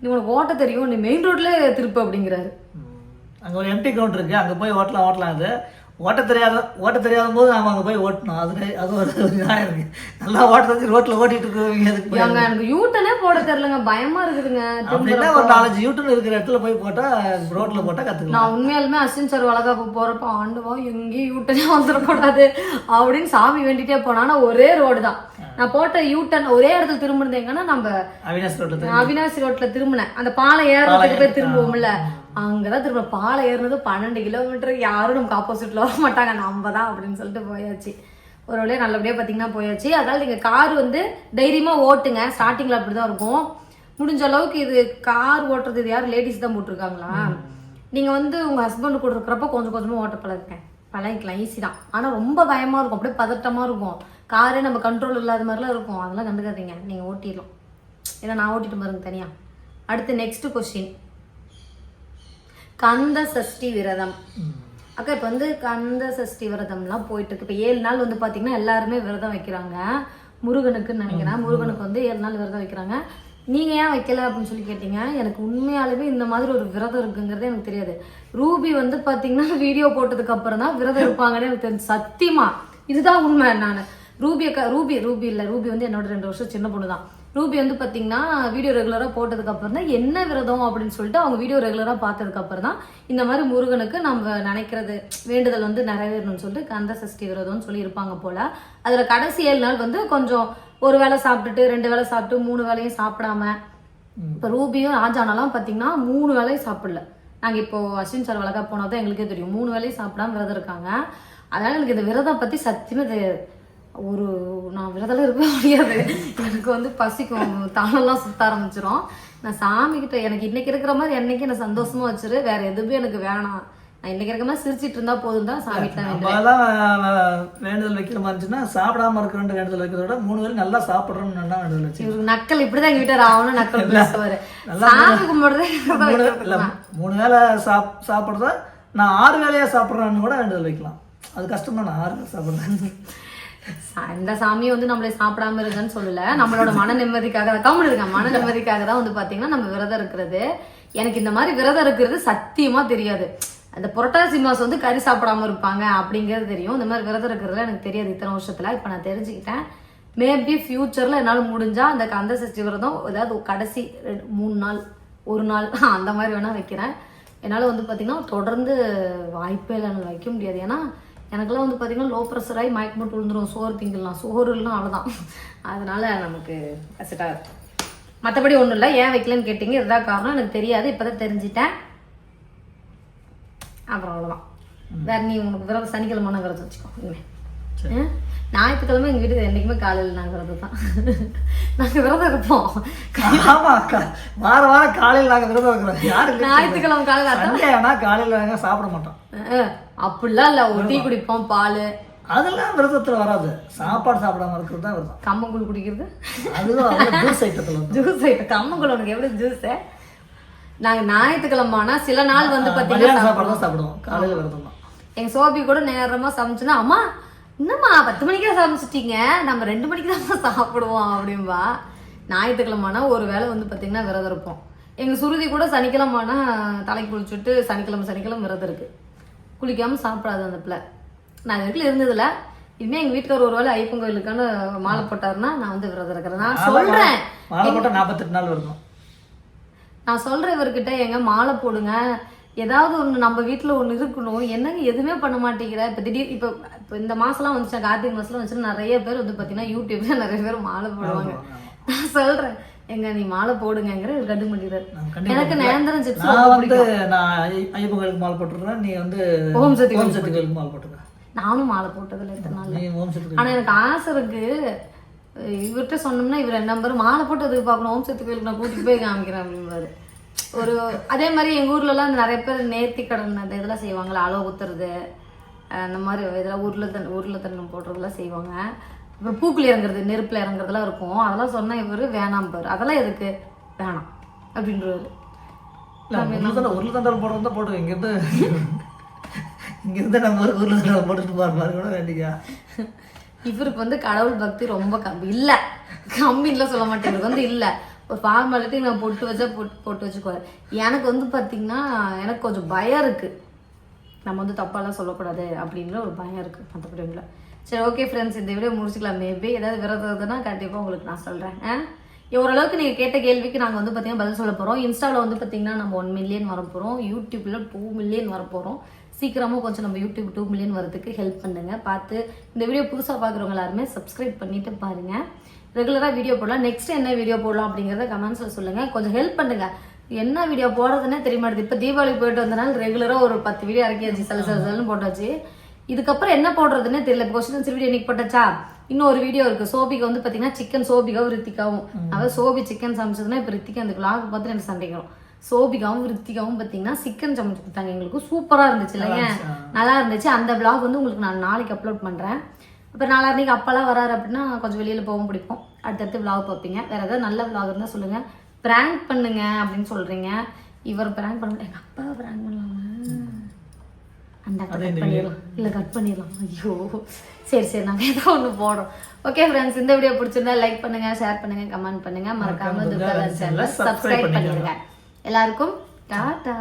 Speaker 1: நீ உனக்கு ஓட்ட தெரியும் நீ மெயின் ரோட்ல திருப்பு அப்படிங்கிறாரு.
Speaker 2: அங்கே ஒரு எம்டி கவுண்டர் இருக்கு. அங்கே போய் ஓட்டலாம் ஓட்டலாம் அது. ஓட்ட தெரியாத ஓட்ட தெரியாத போது நாம அங்கே போய் ஓட்டணும். அது அது ஒரு நியாயம் இருக்கு. நல்லா ஓட்ட தெரிஞ்சு ரோட்டில் ஓட்டிட்டு இருக்கிறவங்க அதுக்கு
Speaker 1: எனக்கு யூட்டனே போட தெரியலங்க. பயமா இருக்குதுங்க.
Speaker 2: அப்படின்னா ஒரு நாலஞ்சு யூட்டன் இருக்கிற இடத்துல போய் போட்டால் ரோட்டில் போட்டால் கற்றுக்கலாம்
Speaker 1: நான் உண்மையாலுமே அஸ்வின் சார் வளகாப்பு போறப்ப ஆண்டுவா எங்கேயும் யூட்டனே வந்துடக்கூடாது. அப்படின்னு சாமி வேண்டிட்டே போனா ஒரே ரோடு தான். நான் போட்ட யூட்டன் ஒரே இடத்துல திரும்பினது எங்கன்னா நம்ம
Speaker 2: அவினாஷ் ரோட்டில்
Speaker 1: அவினாசி ரோட்ல திரும்பினேன். அந்த பாலம் ஏறதுக்கு போய் திரும்புவோம்ல. அங்கதான் திரும்ப பாலை ஏறினது பன்னெண்டு கிலோமீட்டர் யாரும் நமக்கு ஆப்போசிட்ல வர மாட்டாங்க. நம்ம தான் அப்படின்னு சொல்லிட்டு போயாச்சு. ஒரு வழியாக நல்லபடியாக பார்த்தீங்கன்னா போயாச்சு. அதனால நீங்கள் கார் வந்து தைரியமாக ஓட்டுங்க. ஸ்டார்டிங்கில் அப்படி தான் இருக்கும். முடிஞ்ச அளவுக்கு இது கார் ஓட்டுறது இது யாரும் லேடிஸ் தான் போட்டிருக்காங்களா? நீங்கள் வந்து உங்கள் ஹஸ்பண்ட் கூட இருக்கிறப்ப கொஞ்சம் கொஞ்சமாக ஓட்ட பழகுங்க. பழகிக்கலாம். ஈஸி தான். ஆனால் ரொம்ப பயமாக இருக்கும். அப்படியே பதட்டமாக இருக்கும். காரே நம்ம கண்ட்ரோல் இல்லாத மாதிரிலாம் இருக்கும். அதெல்லாம் கண்டுக்காதீங்க. நீங்கள் ஓட்டிடலாம். ஏன்னா நான் ஓட்டிட்டு பாருங்க தனியாக அடுத்து நெக்ஸ்ட் கொஸ்டின் கந்த சஷ்டி விரதம் அக்கா இப்போ வந்து கந்த சஷ்டி விரதம்லாம் போயிட்டு இருக்கு இப்போ ஏழு நாள் வந்து பார்த்தீங்கன்னா எல்லாருமே விரதம் வைக்கிறாங்க. முருகனுக்குன்னு நினைக்கிறேன். முருகனுக்கு வந்து ஏழு நாள் விரதம் வைக்கிறாங்க. நீங்க ஏன் வைக்கல அப்படின்னு சொல்லி கேட்டீங்க? எனக்கு உண்மையாலுமே இந்த மாதிரி ஒரு விரதம் இருக்குங்கிறது எனக்கு தெரியாது. ரூபி வந்து பாத்தீங்கன்னா வீடியோ போட்டதுக்கு அப்புறம் தான் விரதம் இருப்பாங்கன்னு எனக்கு தெரிஞ்சு. சத்தியமா. இதுதான் உண்மை நான். ரூபி அக்கா ரூபி ரூபி இல்ல. ரூபி வந்து என்னோட ரெண்டு வருஷம் சின்ன பொண்ணு தான். ரூபி வந்து பாத்தீங்கன்னா வீடியோ ரெகுலரா போட்டதுக்கு அப்புறம் தான் என்ன விரதம் அப்படின்னு சொல்லிட்டு அவங்க வீடியோ ரெகுலரா பார்த்ததுக்கு அப்புறம் தான் இந்த மாதிரி முருகனுக்கு நம்ம நினைக்கிறது வேண்டுதல் வந்து நிறைவேறணும்னு சொல்லிட்டு கந்த சஷ்டி விரதம்னு சொல்லி இருப்பாங்க போல. அதுல கடைசி ஏழு நாள் வந்து கொஞ்சம் ஒரு வேளை சாப்பிட்டுட்டு ரெண்டு வேளை சாப்பிட்டு மூணு வேளையும் சாப்பிடாம இப்போ ரூபியும் ராஜானெல்லாம் பார்த்தீங்கன்னா மூணு வேளையும் சாப்பிடல. நாங்கள் இப்போ அஸ்வின் சார் வழக்கா போனால் தான் எங்களுக்கே தெரியும். மூணு வேளையும் சாப்பிடாம விரதம் இருக்காங்க. அதனால எனக்கு இந்த விரதம் பற்றி சத்தியமே தெரியாது. ஒரு நான் விரதம் இருக்க முடியாது. எனக்கு வந்து பசிக்கும். தலைலாம் சுத்த ஆரம்பிச்சிரும். நான் சாமி கிட்ட எனக்கு இன்னைக்கு இருக்கிற மாதிரி என்னைக்கு என்ன சந்தோஷமா வச்சிரு. வேற எதுவுமே எனக்கு வேணாம். நான் இன்னைக்கு இருக்கிற மாதிரி சிரிச்சிட்டு இருந்தா போதும் தான் சாமி
Speaker 2: வேண்டுதல் வைக்கிற மாதிரி இருந்துச்சுன்னா சாப்பிடாம இருக்கிறோன்ற வேண்டுதல் வைக்கிறத விட மூணு வேளை நல்லா சாப்பிட்றோம்னு நல்லா வேண்டுதல் வச்சு
Speaker 1: இவருக்கு நக்கல் இப்படிதான் எங்க வீட்டை ராவணும் நக்கல் பேசுவாரு. சாமி கும்பிடுறதே
Speaker 2: மூணு வேளை சாப் சாப்பிட்றத நான் ஆறு வேலையாக சாப்பிட்றேன்னு கூட வேண்டுதல் வைக்கலாம். அது கஷ்டம் தான் நான் ஆறு வேளை சாப்பிட்றேன்.
Speaker 1: இந்த சாமியை வந்து நம்மளே சாப்பிடாம இருக்குன்னு சொல்லல. நம்மளோட மன நிம்மதிக்காக தான் இருக்கேன் மன நிம்மதிக்காக தான் வந்து பாத்தீங்கன்னா நம்ம விரதம் இருக்கிறது. எனக்கு இந்த மாதிரி விரதம் இருக்கிறது சத்தியமா தெரியாது. அந்த புரட்டாசி மாசம் வந்து கறி சாப்பிடாம இருப்பாங்க அப்படிங்கிறது தெரியும். இந்த மாதிரி விரதம் இருக்கிறதுல எனக்கு தெரியாது இத்தனை வருஷத்துல. இப்ப நான் தெரிஞ்சுக்கிட்டேன். மேபி ஃபியூச்சர்ல என்னால முடிஞ்சா அந்த கந்த சஷ்டி விரதம் ஏதாவது கடைசி ரெண்டு- மூணு நாள் ஒரு நாள் அந்த மாதிரி வேணா வைக்கிறேன். என்னால் வந்து பார்த்தீங்கன்னா தொடர்ந்து வாய்ப்பே இல்லை வைக்க முடியாது. ஏன்னா எனக்கெல்லாம் வந்து பார்த்தீங்கன்னா லோ ப்ரெஷர் ஆகி மயக்கம் போட்டு விழுந்துரும். சோறு திங்கலாம். சோறு இல்லைனா அவ்வளோதான் அதனால நமக்கு செட் ஆகுது மற்றபடி ஒன்றும் இல்லை. ஏன் வைக்கலன்னு கேட்டிங்க. இதுதான் காரணம். எனக்கு தெரியாது. இப்போ தான் தெரிஞ்சிட்டேன். அப்புறம் அவ்வளோதான் வேற நீ உனக்கு விரதம் சனிக்கிழமை விரதம் வச்சுக்கோ. இனிமே. ஆ? ஞாயிற்றுக்கிழமை எங்கள் வீட்டுக்கு என்றைக்குமே காலையில் நாங்கள் விரதம் தான் நாங்கள் விரதம் இருப்போம்.
Speaker 2: ஆமா அக்கா வார வாரம் காலையில் நாங்கள் விரதம் யாரு
Speaker 1: ஞாயிற்றுக்கிழமை காலையில்
Speaker 2: காலையில் நாங்கள் சாப்பிட மாட்டோம்.
Speaker 1: அப்படிலாம் இல்லை ஒரு டீ குடிப்போம் பால்.
Speaker 2: அதெல்லாம் விரதத்தில் வராது. சாப்பாடு சாப்பிடாம இருக்கிறது தான் விரதம்.
Speaker 1: கம்மங்கூழ் குடிக்கிறது?
Speaker 2: அதுதான் ஜூஸ் ஐட்டத்தில்
Speaker 1: ஜூஸ் ஐட்டம் கம்மங்கூழ் உனக்கு எப்படி ஜூஸ் நாங்க ஞாயிற்றுக்கிழமை ஆனா சில நாள் வந்து
Speaker 2: மதியான
Speaker 1: பாத்தீங்கன்னா
Speaker 2: சாப்பாடு தான் சாப்பிடுவோம். காலையில் விரதம் தான்.
Speaker 1: எங்க சோபி கூட நேரமா சமைச்சுன்னா அம்மா என்னம்மா பத்து மணிக்கே சமைச்சிட்டீங்க? நம்ம ரெண்டு மணிக்கு தான் சாப்பிடுவோம் அப்படின்பா ஞாயிற்றுக்கிழமைனா ஒரு வேளை வந்து பாத்தீங்கன்னா விரதம் இருப்போம். எங்க சுருதி கூட சனிக்கிழமைனா தலைக்கு குளிச்சுட்டு சனிக்கிழமை சனிக்கிழமை விரதம் இருக்கு. குளிக்காம சாப்பிடாது அந்த பிள்ளை. நான் இது வரைக்கும் இருந்ததில்ல. இனிமே எங்க வீட்டுக்காரர் ஒரு வேளை ஐப்பன் கோயிலுக்கான மாலை போட்டாருன்னா நான் வந்து விரதம் இருக்கிறேன். நான் சொல்றேன்.
Speaker 2: மாலை போட்டால் நாற்பத்தெட்டு நாள் இருக்கும்
Speaker 1: நான் சொல்றேன் இவர்கிட்ட எங்க மாலை போடுங்க. ஏதாவது ஒண்ணு நம்ம வீட்ல ஒண்ணு இருக்கணும். என்னங்க எதுவுமே பண்ண மாட்டேங்கிற? இப்ப திடீர் இப்ப இப்ப இந்த மாசம்லாம் வந்துச்சா? கார்த்திகை மாசம்லாம் வந்துச்சுன்னா நிறைய பேர் வந்து பாத்தீங்கன்னா யூடியூப்ல நிறைய பேர் மாலை போடுவாங்க. நான் சொல்றேன். எங்க நீ மாலை போடுங்கங்கிற இவர் கண்டு பண்ணிடுறாரு எனக்கு நேந்திரம் சிப்ஸ்
Speaker 2: நான் வந்து நான் ஐயப்பன் கோயிலுக்கு மாலை போட்டுருக்கேன் நீ வந்து
Speaker 1: ஓம் சக்தி
Speaker 2: ஓம் சக்தி கோயிலுக்கு மாலை போட்டுருக்க
Speaker 1: நானும் மாலை போட்டதில்ல இத்தனை நாள்
Speaker 2: ஓம் சக்தி
Speaker 1: ஆனா எனக்கு ஆசை இருக்கு. இவர்கிட்ட சொன்னோம்னா இவர் என்ன நம்பர் மாலை போட்டு அதுக்கு பார்க்கணும்? ஓம் சக்தி கோயிலுக்கு நான் கூட்டிட்டு போய் காமிக்கிறேன் அப்படின்பாரு ஒரு அதே மாதிரி எங்க ஊர்ல எல்லாம் நிறைய பேர் நேர்த்தி கடன் அந்த இதெல்லாம் செய்வாங்கல்ல அளவு குத்துறது அந்த மாதிரி இதெல்லாம் உருளை தன் உருளை தண்ணம் போடுறதெல்லாம் செய்வாங்க. அப்புறம் பூக்குள்ள இறங்குறது நெருப்புல இறங்குறதெல்லாம் இருக்கும். அதெல்லாம் சொன்னா இவர் வேணாம் பாரு. அதெல்லாம் எதுக்கு? வேணாம். அப்படின்றவர்.
Speaker 2: உருள் தண்டல் போடுறது தான் போட்டுருக்கோம் இங்கேருந்து இங்கேருந்து நம்ம ஒரு உருள் தண்டல் போட்டுட்டு மாதிரி கூட வேண்டியா
Speaker 1: இவருக்கு வந்து கடவுள் பக்தி ரொம்ப கம்மி. இல்லை. கம்மின்லாம் சொல்ல மாட்டேன். இவருக்கு வந்து இல்லை. ஒரு ஃபார்மாலிட்டி நான் பொட்டு வச்சா போட்டு போட்டு வச்சுக்குவார். எனக்கு வந்து பார்த்தீங்கன்னா எனக்கு கொஞ்சம் பயம் இருக்குது நம்ம வந்து தப்பாலாம் சொல்லக்கூடாது அப்படின்ற ஒரு பயம் இருக்குது மற்றபடி இல்லை சரி ஓகே ஃப்ரெண்ட்ஸ் இந்த வீடியோ முடிச்சுக்கலாம். மேபி ஏதாவது விரதம் இருக்குதுன்னா கண்டிப்பாக உங்களுக்கு நான் சொல்கிறேன் ஓரளவுக்கு நீங்கள் கேட்ட கேள்விக்கு நாங்கள் வந்து பார்த்தீங்கன்னா பதில் சொல்ல போகிறோம் இன்ஸ்டாவில் வந்து பார்த்தீங்கன்னா நம்ம ஒன் மில்லியன் வர போகிறோம் யூடியூப்பில் டூ மில்லியன் வர போகிறோம் சீக்கிரமாக கொஞ்சம் நம்ம யூடியூப் டூ மில்லியன் வரதுக்கு ஹெல்ப் பண்ணுங்கள் பார்த்து இந்த வீடியோ புதுசாக பார்க்குறவங்க எல்லாருமே சப்ஸ்கிரைப் பண்ணிவிட்டு பாருங்கள் ரெகுலராக வீடியோ போடலாம். நெக்ஸ்ட் என்ன வீடியோ போடலாம் அப்படிங்கிறத கமெண்ட்ஸில் சொல்லுங்கள் கொஞ்சம் ஹெல்ப் பண்ணுங்கள் என்ன வீடியோ போடுறதுன்னே தெரிய மாட்டேது இப்போ தீபாவளி போயிட்டு வந்தனால ரெகுலராக ஒரு பத்து வீடியோ இறக்கியாச்சு. சில சில சிலன்னு போட்டாச்சு. இதுக்கப்புறம் என்ன போடுறதுன்னே தெரியல. கொஸ்டின் வீடியோ இன்னைக்கு போட்டாச்சா? இன்னும் ஒரு வீடியோ இருக்கு. சோபிகா வந்து பார்த்தீங்கன்னா சிக்கன் சோபிகாவும் ரித்திகாவும். அதாவது சோபி சிக்கன் சமைச்சதுன்னா இப்போ ரித்திகா அந்த vlog பார்த்து எனக்கு சண்டைக்கிறோம் சோபிகாவும் ரித்திகாவும் பார்த்தீங்கன்னா சிக்கன் சமைச்சு கொடுத்தாங்க. எங்களுக்கு சூப்பராக இருந்துச்சு. இல்லைங்க நல்லா இருந்துச்சு அந்த vlog வந்து உங்களுக்கு நான் நாளைக்கு அப்லோட் பண்ணுறேன் இப்போ நாளான்னைக்கு அப்பெல்லாம் வராரு அப்படின்னா கொஞ்சம் வெளியில் போகவும் பிடிக்கும். அடுத்தடுத்து vlog பார்ப்பீங்க. வேற ஏதாவது நல்ல vlog இருந்தால் சொல்லுங்க. ப்ராங்க் பண்ணுங்க அப்படின்னு சொல்றீங்க. இவர் ப்ராங்க் பண்ண எங்கள் அப்பா ப்ராங்க் பண்ணலாமா அந்த கட் பண்ணிடலாம். இல்லை கட் பண்ணிடலாம். ஐயோ. சரி சரி நாங்கள் ஏதோ ஒன்று போடுறோம். ஓகே ஃப்ரெண்ட்ஸ் இந்த வீடியோ பிடிச்சிருந்தா லைக் பண்ணுங்க ஷேர் பண்ணுங்க கமெண்ட் பண்ணுங்க. மறக்காம துர்கா சேனலை சப்ஸ்கிரைப் பண்ணிடுங்க. எல்லாருக்கும் டாடா.